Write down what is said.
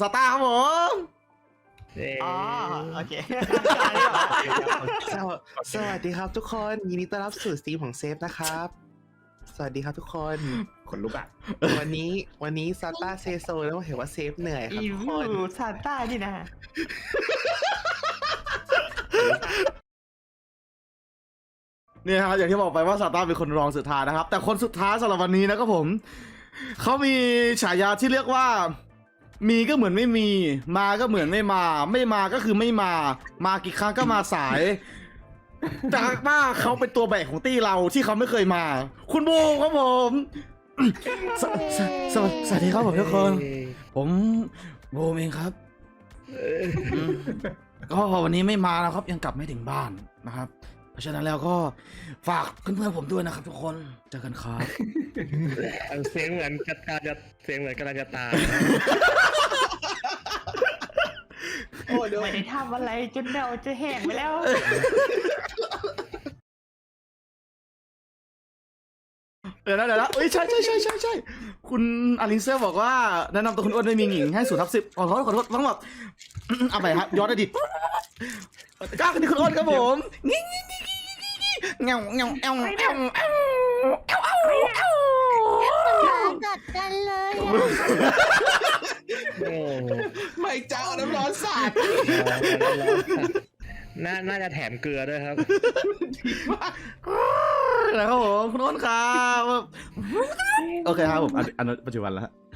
สตาร์ครับผมอ๋อโอเคสวสวัสดีครับทุกคนยินดีต้อนรับสู่สตรีมของเซฟนะครับ สวัสดีครับทุกคนขนลุกอะวันนี้วันนี้ซาต้าเซโซแล้วเห็นว่าเซฟเหนื่อยครับอีทุกวูคนซานต้านี่นะเนี่ยฮะอย่างที่บอกไปว่าซาต้าเป็นคนรองสุดท้ายนะครับ แต่คนสุดท้ายสำหรับวันนี้นะครับผมเขามีฉายาที่เรียกว่า มีก็เหมือนไม่มี มาก็เหมือนไม่มา ไม่มาก็คือไม่มา มากี่ครั้งก็มาสาย จากว่าเขาเป็นตัวแบกของตี้เราที่เขาไม่เคยมา คุณบูมครับผมสสสวัสวัสดีครับผมทุกคน ผมบูมเองครับก็วันนี้ไม่มาแล้วครับยังกลับไม่ถึงบ้านนะครับ เพราะฉะนั้นแล้วก็ฝากเพื่อนๆผมด้วยนะครับ ทุกคนเจอกันครับเสียงเหมือนกระตาจะเสียงเหมือนกำลังจะตายโอ้เดี๋ยวไม่ได้ทำอะไรจนเดาจะแห้งไปแล้วเดี๋ยวนะเดี๋ยวนะเอ้ยใช่ใช่ใช่ใช่ใช่คุณอลินเซลบอกว่าแนะนำตัวคุณอ้วนไม่มีหญิงให้สูตรทับสิบขอโทษขอโทษต้องแบบเอาไปครับย้อนอดีตก้าวนี่คุณอ้วนครับผมงี้งี้งี้งี้งี้ เงาเงาเอวเอวเอวเอวกัดกันเลยโอ้ไม่เจ้าน้ำร้อนสาดน่าน่าจะแถมเกลือด้วยครับ แล้วครับผมคุณโน้นครับ โอเคครับผมอันอันปัจจุบันแล้ว